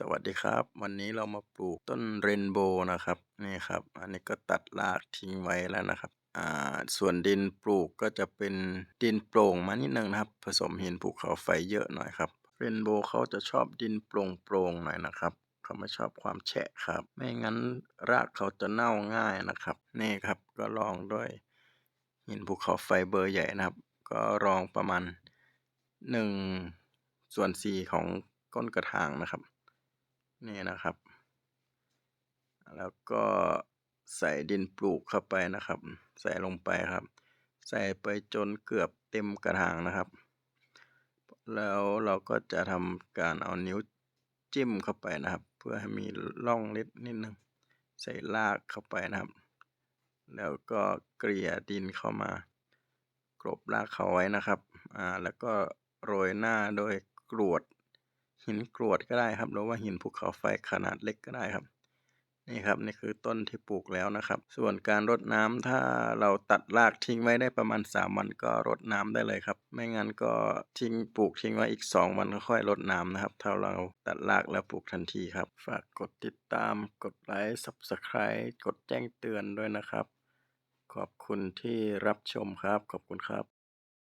สวัสดีครับ วันนี้เรามาปลูกต้นเรนโบว์นะครับนี่ครับ อันนี้ก็ตัดรากทิ้งไว้แล้วนะครับอ่าส่วนดินปลูกก็จะเป็นดินโปร่งมานิดนึงนะครับ ผสมหินภูเขาไฟเยอะหน่อยครับเรนโบว์เขาจะชอบดินโปร่งๆหน่อยนะครับเขาไม่ชอบความแฉะครับ ไม่งั้นรากเขาจะเน่าง่ายนะครับนี่ครับก็ลองด้วยหินภูเขาไฟเบอร์ใหญ่นะครับ ก็รองประมาณหนึ่งส่วนสี่ของก้นกระถางนะครับ นี่นะครับ แล้วก็ใส่ดินปลูกเข้าไปนะครับ ใส่ลงไปครับ ใส่ไปจนเกือบเต็มกระถางนะครับ แล้วเราก็จะทำการเอานิ้วจิ้มเข้าไปนะครับ เพื่อให้มีร่องเล็กนิดนึงใส่รากเข้าไปนะครับ แล้วก็เกลี่ยดินเข้ามากรบรากเขาไว้นะครับ อ่า แล้วก็โรยหน้าโดยกรวด หินกรวดก็ได้ครับ หรือว่าหินภูเขาไฟขนาดเล็กก็ได้ครับ นี่ครับนี่คือต้นที่ปลูกแล้วนะครับ ส่วนการรดน้ำถ้าเราตัดรากทิ้งไว้ได้ประมาณ 3 วันก็รดน้ำได้เลยครับ ไม่งั้นก็ทิ้งปลูกทิ้งไว้อีก 2 วันก็ค่อยรดน้ำนะครับ ถ้าเราตัดรากแล้วปลูกทันทีครับ ฝากกดติดตามกดไลค์ Subscribe กดแจ้งเตือนด้วยนะครับ ขอบคุณที่รับชมครับ ขอบคุณครับ